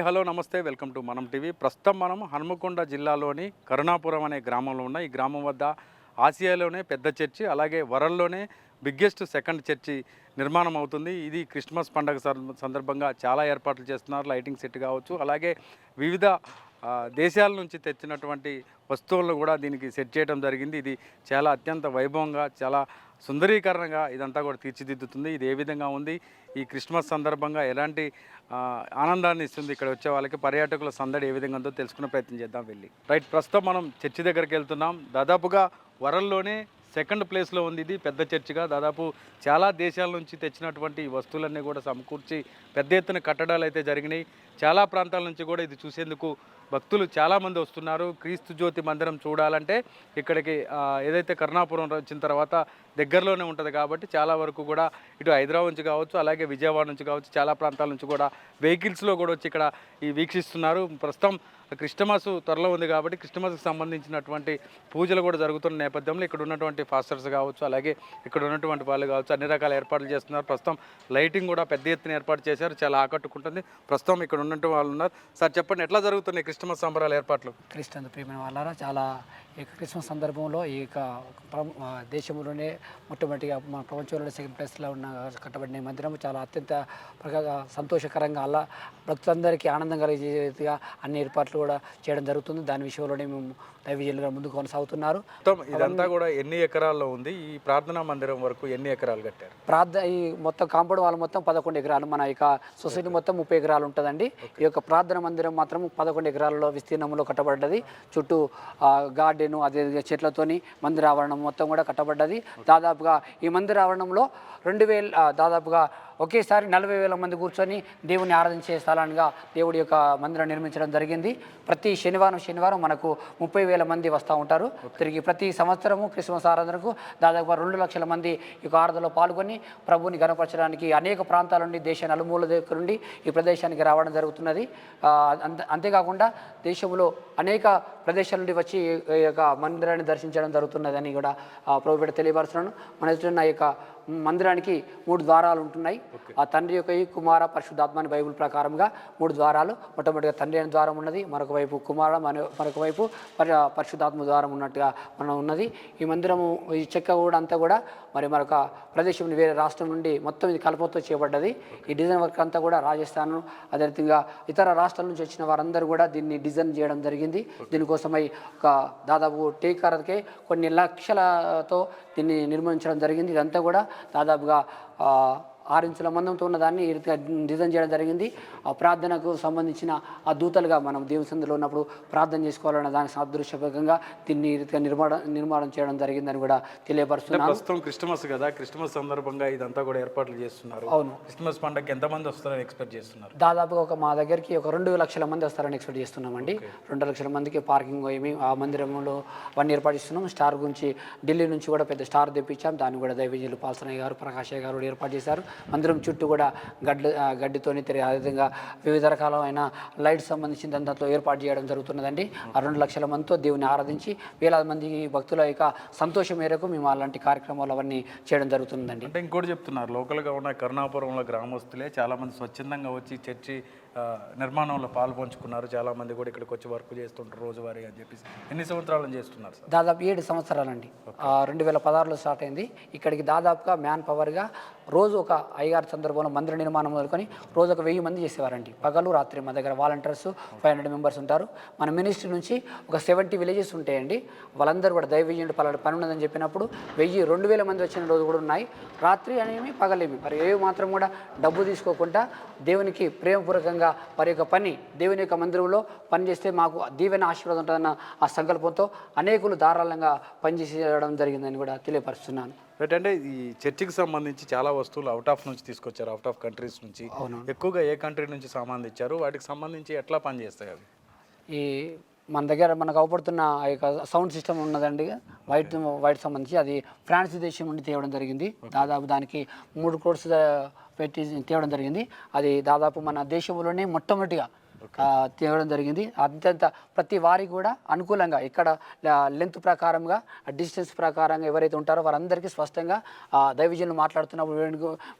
Hi hello నమస్తే welcome to Manam TV. ప్రస్తుతం మనం హనుమకొండ జిల్లాలోని కరుణాపురం అనే గ్రామంలో ఉన్న ఈ గ్రామం వద్ద ఆసియాలోనే పెద్ద చర్చి అలాగే వరల్లోనే బిగ్గెస్ట్ సెకండ్ చర్చి నిర్మాణం అవుతుంది. ఇది క్రిస్మస్ పండుగ సందర్భంగా చాలా ఏర్పాట్లు చేస్తున్నారు. లైటింగ్ సెట్ కావచ్చు అలాగే వివిధ దేశాల నుంచి తెచ్చినటువంటి వస్తువులను కూడా దీనికి సెట్ చేయడం జరిగింది. ఇది చాలా అత్యంత వైభవంగా చాలా సుందరీకరణగా ఇదంతా కూడా తీర్చిదిద్దుతుంది. ఇది ఏ విధంగా ఉంది? ఈ క్రిస్మస్ సందర్భంగా ఎలాంటి ఆనందాన్ని ఇస్తుంది ఇక్కడ వచ్చే వాళ్ళకి? పర్యాటకుల సందడి ఏ విధంగా ఉందో తెలుసుకునే ప్రయత్నం చేద్దాం వెళ్ళి. రైట్ ప్రస్తుతం మనం చర్చి దగ్గరికి వెళ్తున్నాం. దాదాపుగా వరల్లోనే సెకండ్ ప్లేస్లో ఉంది ఇది పెద్ద చర్చిగా. దాదాపు చాలా దేశాల నుంచి తెచ్చినటువంటి వస్తువులన్నీ కూడా సమకూర్చి పెద్ద ఎత్తున కట్టడాలు అయితే జరిగినాయి. చాలా ప్రాంతాల నుంచి కూడా ఇది చూసేందుకు భక్తులు చాలామంది వస్తున్నారు. క్రీస్తు జ్యోతి మందిరం చూడాలంటే ఇక్కడికి ఏదైతే కరుణాపురం వచ్చిన తర్వాత దగ్గరలోనే ఉంటుంది కాబట్టి చాలా వరకు కూడా ఇటు హైదరాబాద్ నుంచి కావచ్చు అలాగే విజయవాడ నుంచి కావచ్చు చాలా ప్రాంతాల నుంచి కూడా వెహికల్స్లో కూడా వచ్చి ఇక్కడ ఈ వీక్షిస్తున్నారు. ప్రస్తుతం క్రిస్టమస్ త్వరలో ఉంది కాబట్టి క్రిస్టమస్కి సంబంధించినటువంటి పూజలు కూడా జరుగుతున్న నేపథ్యంలో ఇక్కడ ఉన్నటువంటి ఫాస్టర్స్ కావచ్చు అలాగే ఇక్కడ ఉన్నటువంటి వాళ్ళు కావచ్చు అన్ని రకాల ఏర్పాట్లు చేస్తున్నారు. ప్రస్తుతం లైటింగ్ కూడా పెద్ద ఎత్తున ఏర్పాటు చేశారు. చాలా ఆకట్టుకుంటుంది. ప్రస్తుతం ఇక్కడ ఉన్నట్టు వాళ్ళు ఉన్నారు. సార్ చెప్పండి ఎట్లా జరుగుతున్నాయి క్రిస్టమస్ సంబరాల ఏర్పాట్లు? క్రిస్టియన్ ప్రియమైన వాళ్ళారా? చాలా ఈ క్రిస్మస్ సందర్భంలో ఈ యొక్క దేశంలోనే మొట్టమొదటిగా మన ప్రపంచంలోనే సెకండ్ ప్లేస్లో ఉన్న కట్టబడిన ఈ మందిరం చాలా అత్యంత సంతోషకరంగా అలా భక్తులందరికీ ఆనందం కలిగేదిగా అన్ని ఏర్పాట్లు కూడా చేయడం జరుగుతుంది. దాని విషయంలోనే మేము దైవజనులుగా ముందుకు కొనసాగుతున్నారు. ఇదంతా కూడా ఎన్ని ఎకరాల్లో ఉంది? ఈ ప్రార్థనా మందిరం వరకు ఎన్ని ఎకరాలు కట్టారు? ప్రార్థన ఈ మొత్తం కాంపౌండ్ వాళ్ళు మొత్తం పదకొండు ఎకరాలు మన యొక్క సొసైటీ మొత్తం ముప్పై ఎకరాలు ఉంటుందండి. ఈ యొక్క ప్రార్థన మందిరం మాత్రం పదకొండు ఎకరాలలో విస్తీర్ణంలో కట్టబడ్డది. చుట్టూ గార్డెన్ అదే చెట్లతోని మందిర ఆవరణం మొత్తం కూడా కట్టబడ్డది. దాదాపుగా ఈ మందిర ఆవరణంలో రెండు వేల దాదాపుగా ఒకేసారి నలభై వేల మంది కూర్చొని దేవుని ఆరాధించే స్థలానికి దేవుడి యొక్క మందిరం నిర్మించడం జరిగింది. ప్రతి శనివారం శనివారం మనకు ముప్పై వేల మంది వస్తూ ఉంటారు. తిరిగి ప్రతి సంవత్సరము క్రిస్మస్ ఆరాధనకు దాదాపు రెండు లక్షల మంది ఈ యొక్క ఆరాధనలో పాల్గొని ప్రభుని గనపరచడానికి అనేక ప్రాంతాల నుండి దేశ నలుమూల దగ్గర నుండి ఈ ప్రదేశానికి రావడం జరుగుతున్నది. అంతే అంతేకాకుండా దేశంలో అనేక ప్రదేశాల నుండి వచ్చి ఈ యొక్క మందిరాన్ని దర్శించడం జరుగుతున్నదని కూడా ఆ, ప్రభు బిడ్డ తెలియపరుస్తున్నాను మన ఎదుట యొక్క మందిరానికి మూడు ద్వారాలు ఉంటున్నాయి. ఆ తండ్రి యొక్క ఈ కుమార పరిశుద్ధాత్మ అని బైబిల్ ప్రకారంగా మూడు ద్వారాలు మొట్టమొదటిగా తండ్రి అనే ద్వారం ఉన్నది మరొక వైపు కుమార మన- మరొక వైపు పరి పరిశుద్ధాత్మ ద్వారం ఉన్నట్టుగా మనం ఉన్నది. ఈ మందిరము ఈ చెక్క కూడా అంతా కూడా మరి మరొక ప్రదేశం వేరే రాష్ట్రం నుండి మొత్తం ఇది కలపతో చేయబడ్డది. ఈ డిజైన్ వర్క్ అంతా కూడా రాజస్థాన్ అదేవిధంగా ఇతర రాష్ట్రాల నుంచి వచ్చిన వారందరూ కూడా దీన్ని డిజైన్ చేయడం జరిగింది. దీనికోసమై ఒక దాదాపు టేకర్కే కొన్ని లక్షలతో దీన్ని నిర్మించడం జరిగింది. ఇదంతా కూడా దాదాపుగా ఆ, ఆరు ఇంచుల మందంతో ఉన్న దాన్ని ఈ రీతిగా డిజైన్ చేయడం జరిగింది. ఆ ప్రార్థనకు సంబంధించిన ఆ దూతలుగా మనం దేవుని సందులో ఉన్నప్పుడు ప్రార్థన చేసుకోవాలన్న దానికి సాదృశ్యపకంగా దీన్ని ఈ రీతిగా నిర్మాణం నిర్మాణం చేయడం జరిగిందని కూడా తెలియపరుస్తున్నాను. ప్రస్తుతం క్రిస్టమస్ కదా క్రిస్టమస్ సందర్భంగా ఇదంతా కూడా ఏర్పాట్లు చేస్తున్నారు. అవును. క్రిస్మస్ పండుగకి ఎంతమంది వస్తారని ఎక్స్పెక్ట్ చేస్తున్నారు? దాదాపుగా ఒక మా దగ్గరికి ఒక రెండు లక్షల మంది వస్తారని ఎక్స్పెక్ట్ చేస్తున్నామండి. రెండు లక్షల మందికి పార్కింగ్ ఏమి ఆ మందిరంలో అవన్నీ ఏర్పాటు చేస్తున్నాం. స్టార్ గురించి ఢిల్లీ నుంచి కూడా పెద్ద స్టార్ తెప్పించాం. దాన్ని కూడా దైవజనులు పాల్సనయ్య గారు ప్రకాశయ్య గారు కూడా ఏర్పాటు చేశారు. మందిరం చుట్టూ కూడా గడ్డ గడ్డితోని తిరిగి అదేవిధంగా వివిధ రకాలైన లైట్ సంబంధించిన దాంతో ఏర్పాటు చేయడం జరుగుతున్నదండి. ఆ రెండు లక్షల మందితో దేవుని ఆరాధించి వేలాది మంది భక్తుల యొక్క సంతోషం మేరకు మేము అలాంటి కార్యక్రమాలు అవన్నీ చేయడం జరుగుతుందండి అంటే ఇంకోటి చెప్తున్నారు లోకల్గా ఉన్న కరుణాపురంలో గ్రామస్తులే చాలామంది స్వచ్ఛందంగా వచ్చి చర్చి నిర్మాణంలో పాలు పంచుకున్నారు చాలామంది కూడా ఇక్కడికి వచ్చి వర్క్ చేస్తుంటారు రోజువారీ అని చెప్పేసి. ఎన్ని సంవత్సరాలు చేస్తున్నారు సార్? దాదాపు ఏడు సంవత్సరాలండి. రెండు వేల పదహారులో స్టార్ట్ అయింది. ఇక్కడికి దాదాపుగా మ్యాన్ పవర్గా రోజు ఒక అయ్యగారి సందర్భంలో మందిర నిర్మాణం మొదలుకొని రోజు ఒక వెయ్యి మంది చేసేవారండి. పగలు రాత్రి మా దగ్గర వాలంటీర్స్ ఫైవ్ హండ్రెడ్ మెంబర్స్ ఉంటారు. మన మినిస్ట్రీ నుంచి ఒక సెవెంటీ విలేజెస్ ఉంటాయండి. వాళ్ళందరూ కూడా దైవజనుడు పలాడు పని ఉన్నదని చెప్పినప్పుడు వెయ్యి రెండు వేల మంది వచ్చిన రోజు కూడా ఉన్నాయి. రాత్రి అనేమి పగలేమి. మరి ఏ మాత్రం కూడా డబ్బు తీసుకోకుండా దేవునికి ప్రేమపూర్వకంగా వారి యొక్క పని దేవుని యొక్క మందిరంలో పనిచేస్తే మాకు దీవెన ఆశీర్వాదం ఉంటుందన్న ఆ సంకల్పంతో అనేకులు ధారాళంగా పనిచేసేయడం జరిగిందని కూడా తెలియపరుస్తున్నాను. రైట్ అంటే ఈ చర్చికి సంబంధించి చాలా వస్తువులు అవుట్ ఆఫ్ నుంచి తీసుకొచ్చారు అవుట్ ఆఫ్ కంట్రీస్ నుంచి. ఎక్కువగా ఏ కంట్రీ నుంచి సామాన్ తెచ్చారు వాటికి సంబంధించి ఎట్లా పనిచేస్తాయి అవి? ఈ మన దగ్గర మనకు అవపడుతున్న ఆ యొక్క సౌండ్ సిస్టమ్ ఉన్నదండి. వైట్ వైట్ సంబంధించి అది ఫ్రాన్స్ దేశం నుండి తేవడం జరిగింది. దాదాపు దానికి మూడు కోర్స్ పెట్టి తేవడం జరిగింది. అది దాదాపు మన దేశంలోనే మొట్టమొదటిగా తేవడం జరిగింది. అత్యంత ప్రతి వారికి కూడా అనుకూలంగా ఇక్కడ లెంత్ ప్రకారంగా డిస్టెన్స్ ప్రకారంగా ఎవరైతే ఉంటారో వారందరికీ స్పష్టంగా దైవజనులు మాట్లాడుతున్నప్పుడు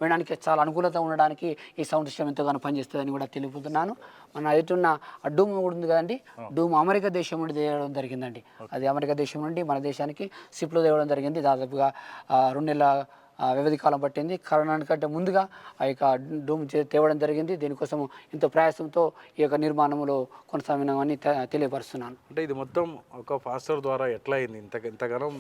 వినడానికి- చాలా అనుకూలత ఉండడానికి ఈ సౌండ్ సిస్టమ్ ఎంతగానో పనిచేస్తుందని కూడా తెలుపుతున్నాను మన ఎటున్న ఆ డూమ్ కూడా ఉంది కదండి. డూమ్ అమెరికా దేశం నుండి తేవడం జరిగిందండి. అది అమెరికా దేశం నుండి మన దేశానికి షిప్లో తేవడం జరిగింది. దాదాపుగా రెండు నెలల వ్యవధి కాలం పట్టింది. కరోనా కంటే ముందుగా ఆ యొక్క డూమ్ చే- తేవడం జరిగింది. దీనికోసం ఎంతో ప్రయాసంతో ఈ యొక్క నిర్మాణంలో కొనసాగినామని తె- తెలియపరుస్తున్నాను. అంటే ఇది మొత్తం ఒక ఫాస్టర్ ద్వారా ఎట్లా అయింది? ఇంత ఇంతగానో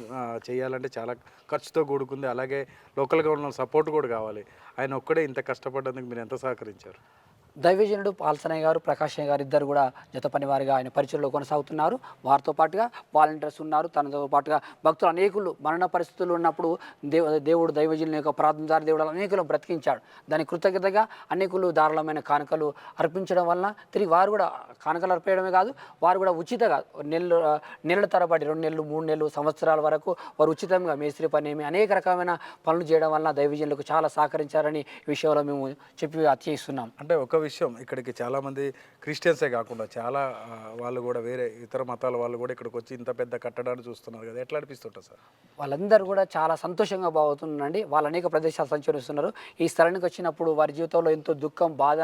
చేయాలంటే చాలా ఖర్చుతో కూడుకుంది. అలాగే లోకల్గా ఉన్న సపోర్ట్ కూడా కావాలి. ఆయన ఒక్కడే ఇంత కష్టపడ్డందుకు మీరు ఎంత సహకరించారు? దైవజనుడు పాల్సనయ్య గారు ప్రకాశయ్య గారు ఇద్దరు కూడా జత పనివారిగా ఆయన పరిచయంలో కొనసాగుతున్నారు. వారితో పాటుగా వాలంటీర్స్ ఉన్నారు. తనతో పాటుగా భక్తులు అనేకులు మరణ పరిస్థితులు ఉన్నప్పుడు దేవ దేవుడు దైవజనుల యొక్క ప్రార్థన ద్వారా దేవుడు అనేకులు బ్రతికించాడు. దాని కృతజ్ఞతగా అనేకులు దారుణమైన కానుకలు అర్పించడం వలన తిరిగి వారు కూడా కానుకలు అర్పేయడమే కాదు వారు కూడా ఉచితంగా నెలలు నెలల తరబడి రెండు నెలలు మూడు నెలలు సంవత్సరాల వరకు వారు ఉచితంగా మేస్త్రి పని ఏమి అనేక రకమైన పనులు చేయడం వలన దైవజనులకు చాలా సహకరించారని విషయంలో మేము చెప్పి అత్యయిస్తున్నాం అంటే ఒక విషయం ఇక్కడికి చాలామంది క్రిస్టియన్సే కాకుండా చాలా వాళ్ళు కూడా వేరే ఇతర మతాల వాళ్ళు కూడా ఇక్కడికి వచ్చి ఇంత పెద్ద కట్టడాన్ని చూస్తున్నారు కదా. ఎట్లా అనిపిస్తుంటుంది సార్? వాళ్ళందరూ కూడా చాలా సంతోషంగా బాగుతున్నారండి. వాళ్ళు అనేక ప్రదేశాలు సంచరిస్తున్నారు. ఈ స్థలానికి వచ్చినప్పుడు వారి జీవితంలో ఎంతో దుఃఖం బాధ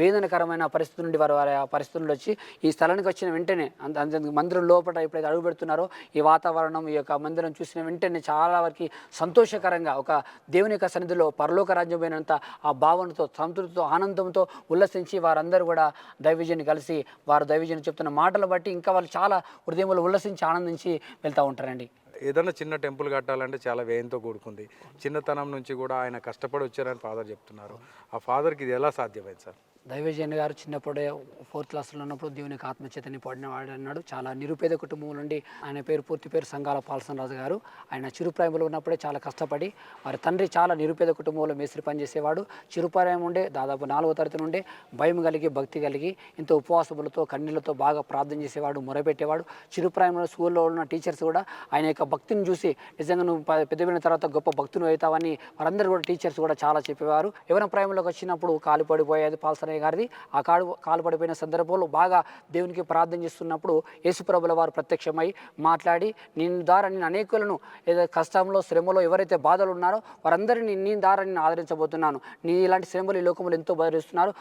వేదనకరమైన పరిస్థితి నుండి వారు వారి ఆ పరిస్థితి నుండి వచ్చి ఈ స్థలానికి వచ్చిన వెంటనే అంత మందిరం లోపల ఎప్పుడైతే అడుగు పెడుతున్నారో ఈ వాతావరణం ఈ యొక్క మందిరం చూసిన వెంటనే చాలా వారికి సంతోషకరంగా ఒక దేవుని యొక్క సన్నిధిలో పరలోక రాజ్యమైనంత ఆ భావనతో సంతృప్తితో ఆనందంతో ఉల్లసించి వారందరూ కూడా దైవజన్ని కలిసి వారు దైవజని చెప్తున్న మాటలు బట్టి ఇంకా వాళ్ళు చాలా హృదయంలో ఉల్లసించి ఆనందించి వెళ్తూ ఉంటారండి. ఏదైనా చిన్న టెంపుల్ కట్టాలంటే చాలా వ్యయంతో కూడుకుంది. చిన్నతనం నుంచి కూడా ఆయన కష్టపడి వచ్చారని ఫాదర్ చెప్తున్నారు. ఆ ఫాదర్కి ఇది ఎలా సాధ్యమైంది సార్? దైవజన్ గారు చిన్నప్పుడే ఫోర్త్ క్లాస్లో ఉన్నప్పుడు దేవుని ఆత్మచేతని పడిన వాడు అన్నాడు. చాలా నిరుపేద కుటుంబం నుండి ఆయన పేరు పూర్తి పేరు సంఘాల పాల్సన్ రాజు గారు. ఆయన చిరుప్రాయంలో ఉన్నప్పుడే చాలా కష్టపడి వారి తండ్రి చాలా నిరుపేద కుటుంబంలో మేస్త్రి పనిచేసేవాడు చిరుప్రాయం ఉండే దాదాపు నాలుగో తరగతి నుండే భయం కలిగి భక్తి కలిగి ఎంతో ఉపవాసములతో కన్నీళ్ళతో బాగా ప్రార్థన చేసేవాడు మొరపెట్టేవాడు. చిరుప్రాయంలో స్కూల్లో ఉన్న టీచర్స్ కూడా ఆయన యొక్క భక్తిని చూసి నిజంగా నువ్వు పెద్దమైన తర్వాత గొప్ప భక్తులు అవుతావని వారందరూ కూడా టీచర్స్ కూడా చాలా చెప్పేవారు. ఎవరైనా ప్రాయంలోకి వచ్చినప్పుడు కాలు పడిపోయేది పాల్సనయ్య గారిది. ఆ కాడు కాలు పడిపోయిన సందర్భంలో బాగా దేవునికి ప్రార్థన చేస్తున్నప్పుడు యేసుప్రభుల వారు ప్రత్యక్షమై మాట్లాడి నేను ద్వారా నేను అనేకులను ఏదో కష్టంలో శ్రమలో ఎవరైతే బాధలు ఉన్నారో వారందరినీ నీ ద్వారా నేను ఆదరించబోతున్నాను. నీ ఇలాంటి శ్రమలు ఈ లోకంలో ఎంతో బాధిస్తున్నారు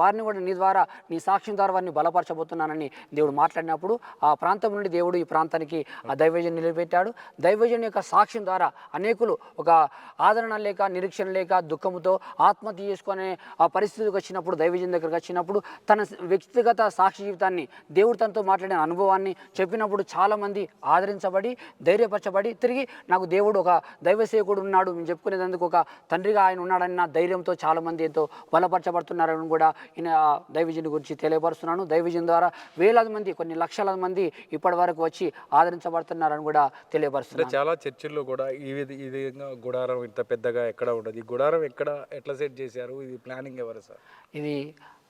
వారిని కూడా నీ ద్వారా నీ సాక్ష్యం ద్వారా వారిని బలపరచబోతున్నానని దేవుడు మాట్లాడినప్పుడు ఆ ప్రాంతం నుండి దేవుడు ఈ ప్రాంతానికి ఆ దైవజన్ నిలబెట్టాడు. దైవజన్ యొక్క సాక్ష్యం ద్వారా అనేకులు ఒక ఆదరణ లేక నిరీక్షణ లేక దుఃఖంతో ఆత్మహత్య చేసుకునే ఆ పరిస్థితికి వచ్చినప్పుడు దైవజన్ దగ్గరికి వచ్చినప్పుడు తన వ్యక్తిగత సాక్షి జీవితాన్ని దేవుడు తనతో మాట్లాడిన అనుభవాన్ని చెప్పినప్పుడు చాలామంది ఆదరించబడి ధైర్యపరచబడి తిరిగి నాకు దేవుడు ఒక దైవ సేవకుడు ఉన్నాడు మేము చెప్పుకునేందుకు ఒక తండ్రిగా ఆయన ఉన్నాడన్న ధైర్యంతో చాలామంది ఎంతో బలపరచబడుతున్నారని కూడా ఈయన దైవజన్ గురించి తెలియపరుస్తున్నాను. దైవజన్ ద్వారా వేలాది మంది కొన్ని లక్షల మంది ఇప్పటి వరకు వచ్చి ఆదరించబడుతున్నారని కూడా అంటే తెలియపరుస్తున్నాను. చాలా చర్చిల్లో కూడా ఈ విధంగా గుడారం ఇంత పెద్దగా ఎక్కడ ఉండదు. ఈ గుడారం ఎక్కడ ఎట్లా సెట్ చేశారు? ఇది ప్లానింగ్ ఎవరు సార్? ఇది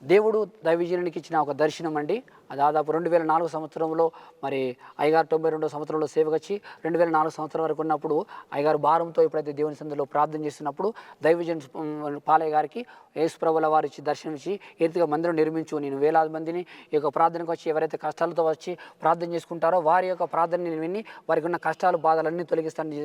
దేవుడు దైవజనునికి ఇచ్చిన ఒక దర్శనం అండి దాదాపు రెండు వేల నాలుగు సంవత్సరంలో మరి అయ్యగారు తొంభై రెండో సంవత్సరంలో సేవకు వచ్చి రెండు వేల నాలుగు సంవత్సరం వరకు ఉన్నప్పుడు అయ్యగారు భారంతో ఎప్పుడైతే దేవుని సందులో ప్రార్థన చేస్తున్నప్పుడు దైవజన్ పాలయ్య గారికి యేసుప్రభుల వారు ఇచ్చి దర్శనం ఇచ్చి మందిరం నిర్మించు నేను వేలాది మందిని ఈ యొక్క ప్రార్థనకు వచ్చి ఎవరైతే కష్టాలతో వచ్చి ప్రార్థన చేసుకుంటారో వారి యొక్క ప్రార్థనని విని వారికి ఉన్న కష్టాలు బాధలన్నీ తొలగిస్తానని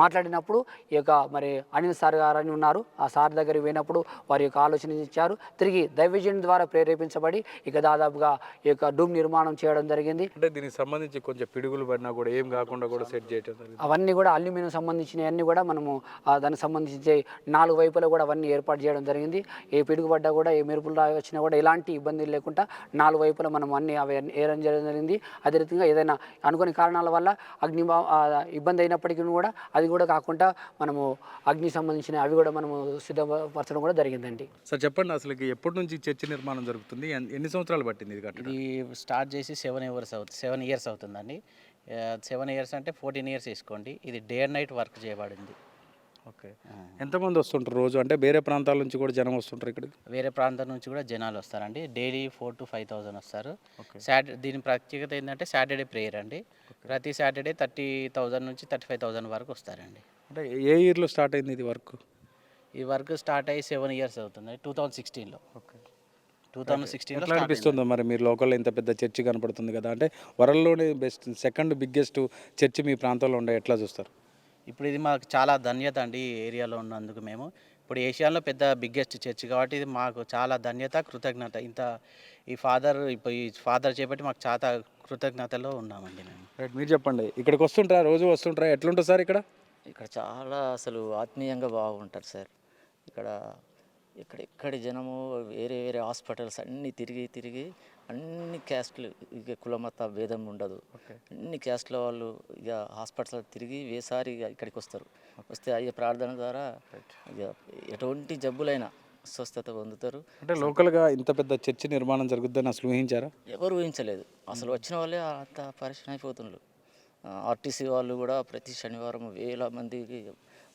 మాట్లాడినప్పుడు ఈ యొక్క మరి అనిల్ సార్ గారు అని ఉన్నారు. ఆ సార్ దగ్గరికి పోయినప్పుడు వారి యొక్క ఆలోచన ఇచ్చారు. తిరిగి దైవజన్ ద్వారా ప్రేరేపించబడి ఇక దాదాపుగా ఈ యొక్క డూమ్ నిర్మాణం చేయడం జరిగింది. అంటే దీనికి సంబంధించి కొంచెం పిడుగులు పడినా కూడా ఏం కాకుండా కూడా సెట్ చేయడం జరిగింది. అవన్నీ కూడా అల్యూమినియం సంబంధించినవన్నీ కూడా మనము దానికి సంబంధించి నాలుగు వైపులా కూడా అవన్నీ ఏర్పాటు చేయడం జరిగింది. ఏ పిడుగు పడ్డా కూడా ఏ మెరుపులు వచ్చినా కూడా ఎలాంటి ఇబ్బంది లేకుండా నాలుగు వైపులా మనం అన్ని అవి ఏరం చేయడం జరిగింది. అదే రీతిగా ఏదైనా అనుకోని కారణాల వల్ల అగ్ని ఇబ్బంది అయినప్పటికీ కూడా అది కూడా కాకుండా మనము అగ్ని సంబంధించిన అవి కూడా మనము సిద్ధపరచడం కూడా జరిగిందండి. సార్ చెప్పండి అసలు ఎప్పటి నుంచి చర్చి నిర్మాణం జరుగుతుంది? ఎన్- ఎన్ని సంవత్సరాలు పట్టింది ఇది స్టార్ట్ చేసి సెవెన్ ఇయర్స్ అవుతుంది సెవెన్ ఇయర్స్ అవుతుందండి. సెవెన్ ఇయర్స్ అంటే ఫోర్టీన్ ఇయర్స్ వేసుకోండి. ఇది డే అండ్ నైట్ వర్క్ చేయబడింది. ఓకే. ఎంతమంది వస్తుంటారు రోజు? అంటే వేరే ప్రాంతాల నుంచి కూడా జనం వస్తుంటారు ఇక్కడికి? వేరే ప్రాంతం నుంచి కూడా జనాలు వస్తారండి. Daily four to five thousand వస్తారు. సాటర్డే దీని ప్రత్యేకత ఏంటంటే సాటర్డే ప్రేయర్ అండి. ప్రతి సాటర్డే థర్టీ థౌజండ్ నుంచి థర్టీ ఫైవ్ థౌజండ్ వరకు వస్తారండి. అంటే ఏ ఇయర్లో స్టార్ట్ అయింది ఇది వర్క్? ఈ వర్క్ స్టార్ట్ అయ్యి సెవెన్ ఇయర్స్ అవుతుంది. టూ థౌజండ్ సిక్స్టీన్లో. టూ ఎట్లా అనిపిస్తుందో మరి మీరు లోకల్లో ఇంత పెద్ద చర్చి కనపడుతుంది కదా? అంటే వరల్డ్లోనే బెస్ట్ సెకండ్ బిగ్గెస్ట్ చర్చి మీ ప్రాంతంలో ఉండే ఎట్లా చూస్తారు? ఇప్పుడు ఇది మాకు చాలా ధన్యత అండి ఈ ఏరియాలో ఉన్నందుకు మేము. ఇప్పుడు ఏషియాలో పెద్ద బిగ్గెస్ట్ చర్చ్ కాబట్టి ఇది మాకు చాలా ధన్యత కృతజ్ఞత. ఇంత ఈ ఫాదర్ ఇప్పుడు ఈ ఫాదర్ చేపట్టి మాకు చాలా కృతజ్ఞతలో ఉన్నామండి మేము. రైట్ మీరు చెప్పండి. ఇక్కడికి వస్తుంటారా? రోజు వస్తుంటారా? ఎట్లుంటుంది సార్ ఇక్కడ? ఇక్కడ చాలా అసలు ఆత్మీయంగా బాగుంటారు సార్. ఇక్కడ ఇక్కడ ఇక్కడి జనము వేరే వేరే హాస్పిటల్స్ అన్నీ తిరిగి తిరిగి అన్ని క్యాస్ట్లు ఇక కులమత భేదం ఉండదు. అన్ని క్యాస్ట్ల వాళ్ళు ఇక హాస్పిటల్ తిరిగి వేసారి ఇక ఇక్కడికి వస్తారు. వస్తే అయ్యే ప్రార్థన ద్వారా ఇక ఎటువంటి జబ్బులైనా స్వస్థత పొందుతారు. అంటే లోకల్గా ఇంత పెద్ద చర్చి నిర్మాణం జరుగుతుందని అసలు ఊహించారా? ఎవరు ఊహించలేదు. అసలు వచ్చిన వాళ్ళే అంత పరిశ్రమ అయిపోతున్నారు ఆర్టీసీ వాళ్ళు కూడా ప్రతి శనివారం వేల మందికి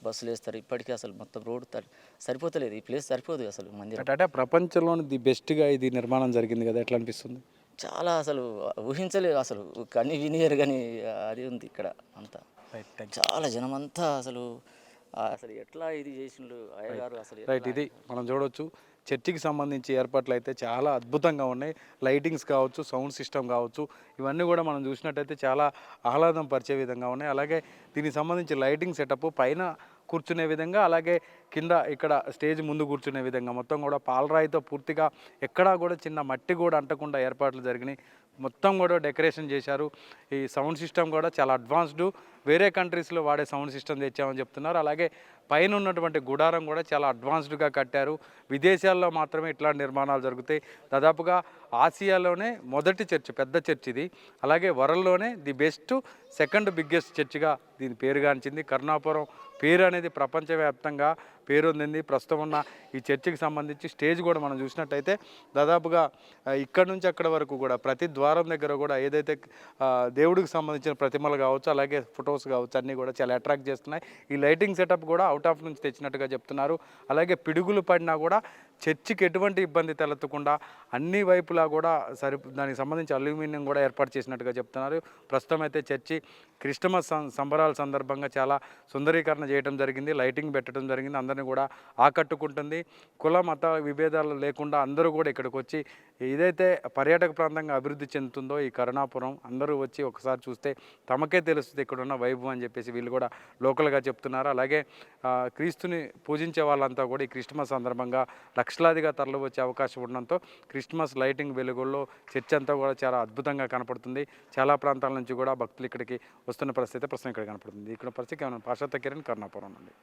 బస్సులు వేస్తారు. ఇప్పటికీ అసలు మొత్తం తరి- సరిపోతలేదు. ఈ ప్లేస్ సరిపోదు అసలు మందిరం. అంటే ప్రపంచంలోని ది బెస్ట్గా ఇది నిర్మాణం జరిగింది కదా ఎట్లా అనిపిస్తుంది? చాలా అసలు ఊహించలేదు అసలు. కని వినియరు కానీ అది ఉంది ఇక్కడ అంతా. చాలా జనం అంతా అసలు అసలు ఎట్లా ఇది చేసిండ్రు అయ్యగారు అసలు రైట్ ఇది మనం చూడొచ్చు. చర్చికి సంబంధించి ఏర్పాట్లు అయితే చాలా అద్భుతంగా ఉన్నాయి. లైటింగ్స్ కావచ్చు సౌండ్ సిస్టమ్ కావచ్చు ఇవన్నీ కూడా మనం చూసినట్టయితే చాలా ఆహ్లాదం పరిచే విధంగా ఉన్నాయి. అలాగే దీనికి సంబంధించి లైటింగ్ సెటప్ పైన కూర్చునే విధంగా అలాగే కింద ఇక్కడ స్టేజ్ ముందు కూర్చునే విధంగా. మొత్తం కూడా పాలరాయితో పూర్తిగా ఎక్కడా కూడా చిన్న మట్టి కూడా అంటకుండా ఏర్పాట్లు జరిగినాయి. మొత్తం కూడా డెకరేషన్ చేశారు. ఈ సౌండ్ సిస్టమ్ కూడా చాలా అడ్వాన్స్డ్. వేరే కంట్రీస్లో వాడే సౌండ్ సిస్టమ్ తెచ్చామని చెప్తున్నారు. అలాగే పైన ఉన్నటువంటి గుడారం కూడా చాలా అడ్వాన్స్డ్గా కట్టారు. విదేశాల్లో మాత్రమే ఇట్లాంటి నిర్మాణాలు జరుగుతాయి. దాదాపుగా ఆసియాలోనే మొదటి చర్చ్ పెద్ద చర్చ్ ఇది. అలాగే వరల్డ్లోనే ది బెస్ట్ సెకండ్ బిగ్గెస్ట్ చర్చ్గా దీని పేరుగాంచింది కరుణాపురం పేరు అనేది ప్రపంచవ్యాప్తంగా పేరొందింది. ప్రస్తుతం ఉన్న ఈ చర్చికి సంబంధించి స్టేజ్ కూడా మనం చూసినట్టయితే దాదాపుగా ఇక్కడ నుంచి అక్కడ వరకు కూడా ప్రతి ద్వారం దగ్గర కూడా ఏదైతే దేవుడికి సంబంధించిన ప్రతిమలు కావచ్చు అలాగే ఫొటోస్ కావచ్చు అన్నీ కూడా చాలా అట్రాక్ట్ చేస్తున్నాయి. ఈ లైటింగ్ సెటప్ కూడా అవుట్ ఆఫ్ నుంచి తెచ్చినట్టుగా చెప్తున్నారు. అలాగే పిడుగులు పడినా కూడా చర్చికి ఎటువంటి ఇబ్బంది తలెత్తకుండా అన్ని వైపులా కూడా సరి దానికి సంబంధించి అల్యూమినియం కూడా ఏర్పాటు చేసినట్టుగా చెప్తున్నారు. ప్రస్తుతం అయితే చర్చి క్రిస్టమస్ సం- సంబరాల సందర్భంగా చాలా సుందరీకరణ చేయడం జరిగింది. లైటింగ్ పెట్టడం జరిగింది. అందరిని కూడా ఆకట్టుకుంటుంది. కుల మత విభేదాలు లేకుండా అందరూ కూడా ఇక్కడికి వచ్చి ఏదైతే పర్యాటక ప్రాంతంగా అభివృద్ధి చెందుతుందో ఈ కరుణాపురం అందరూ వచ్చి ఒకసారి చూస్తే తమకే తెలుస్తుంది ఇక్కడ ఉన్న వైభవం అని చెప్పేసి వీళ్ళు కూడా లోకల్గా చెప్తున్నారు. అలాగే క్రీస్తుని పూజించే వాళ్ళంతా కూడా ఈ క్రిస్మస్ సందర్భంగా లక్షలాదిగా తరలి వచ్చే అవకాశం ఉండడంతో క్రిస్మస్ లైటింగ్ వెలుగుల్లో చర్చ్ అంతా కూడా చాలా అద్భుతంగా కనపడుతుంది. చాలా ప్రాంతాల నుంచి కూడా భక్తులు ఇక్కడికి వస్తున్న పరిస్థితి ప్రస్తుతం ఇక్కడ కనపడుతుంది. ఇక్కడ పరిస్థితి కేవలం పాశ్చాత్య కిరణ్ కర్ణాపురం నుండి.